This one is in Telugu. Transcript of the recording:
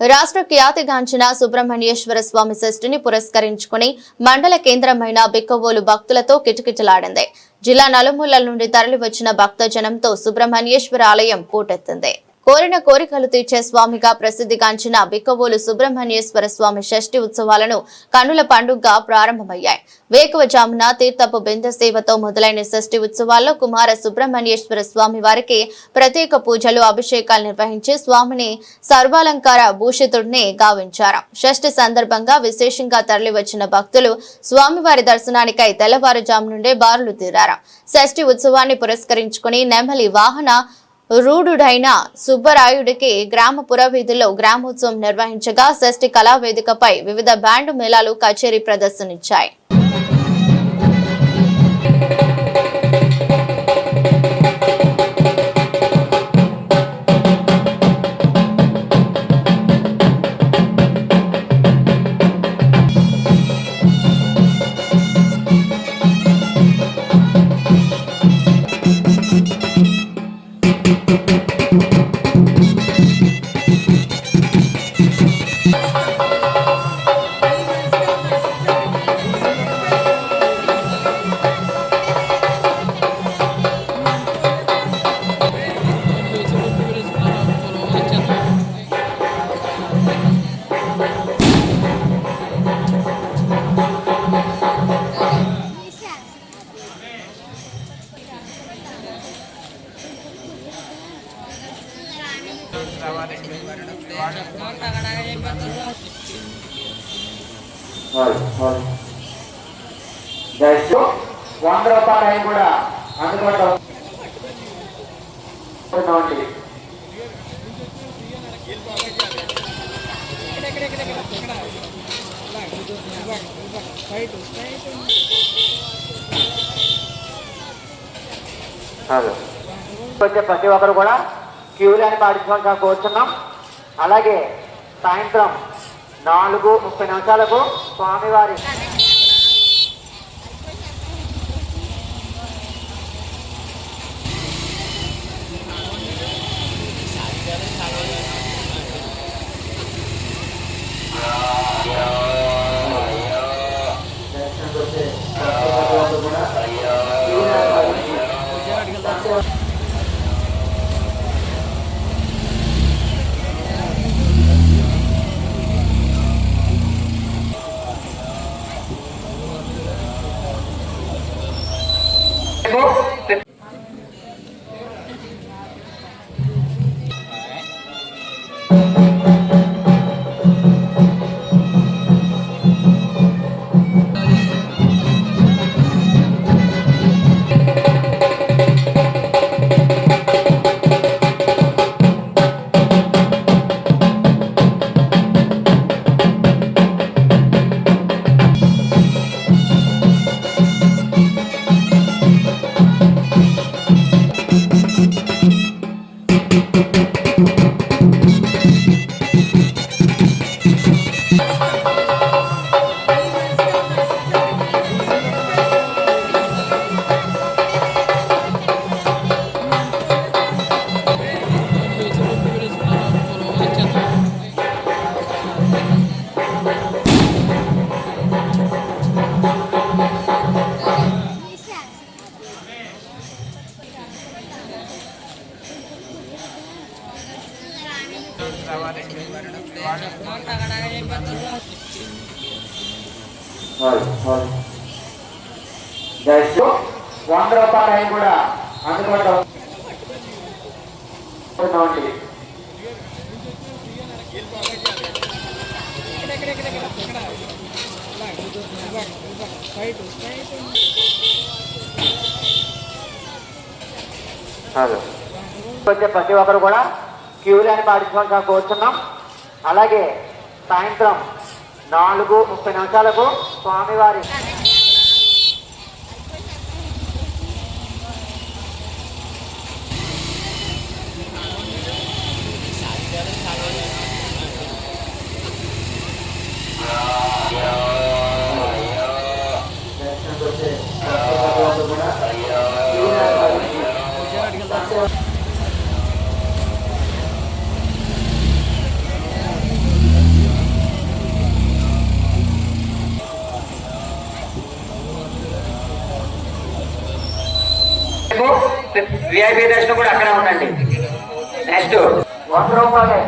రాష్ట్ర ఖ్యాతిగాంచిన సుబ్రహ్మణ్యేశ్వర స్వామి షష్ఠిని పురస్కరించుకుని మండల కేంద్రమైన బిక్కవోలు భక్తులతో కిటకిటలాడింది. జిల్లా నలుమూలల నుండి తరలివచ్చిన భక్తజనంతో సుబ్రహ్మణ్యేశ్వర ఆలయం పోటెత్తింది. కోరిన కోరికలు తీర్చే స్వామిగా ప్రసిద్ధిగాంచిన బిక్కవోలు సుబ్రహ్మణ్యేశ్వర స్వామి షష్ఠి ఉత్సవాలను కన్నుల పండుగగా ప్రారంభమయ్యాయి. వేకువజామున తీర్థపు బిందె సేవతో మొదలైన షష్ఠి ఉత్సవాల్లో కుమార సుబ్రహ్మణ్యేశ్వర స్వామి వారికి ప్రత్యేక పూజలు అభిషేకాలు నిర్వహించి స్వామిని సర్వాలంకార భూషితుడిని గావించారు. షష్ఠి సందర్భంగా విశేషంగా తరలివచ్చిన భక్తులు స్వామివారి దర్శనానికై తెల్లవారుజాము నుండే బారులు తీరారు. షష్ఠి ఉత్సవాన్ని పురస్కరించుకుని నెమలి వాహన రూఢుడైన సుబ్బరాయుడికి గ్రామ పురవీధిలో గ్రామోత్సవం నిర్వహించగా షష్ఠి కళావేదికపై వివిధ బ్యాండు మేళాలు కచేరీ ప్రదర్శనిచ్చాయి వంద రూపాయలు అవి కూడా అందుబాటులో హలో. ప్రతి ఒక్కరు కూడా క్యూలని లైన్ కోరుతున్నాం అలాగే సాయంత్రం నాలుగు ముప్పై నిమిషాలకు స్వామివారి కూడా వంద రూపాయలు అవి కూడా అందుబాటులో ఉందండి. హలో. వచ్చే ప్రతి ఒక్కరు కూడా క్యూ లైన్ పాటించవలసిన కోరుతున్నాం అలాగే సాయంత్రం నాలుగు ముప్పై నిమిషాలకు స్వామివారి వీఐపీ దర్శనం కూడా అక్కడే ఉండండి. నెక్స్ట్ వంద రూపాయలు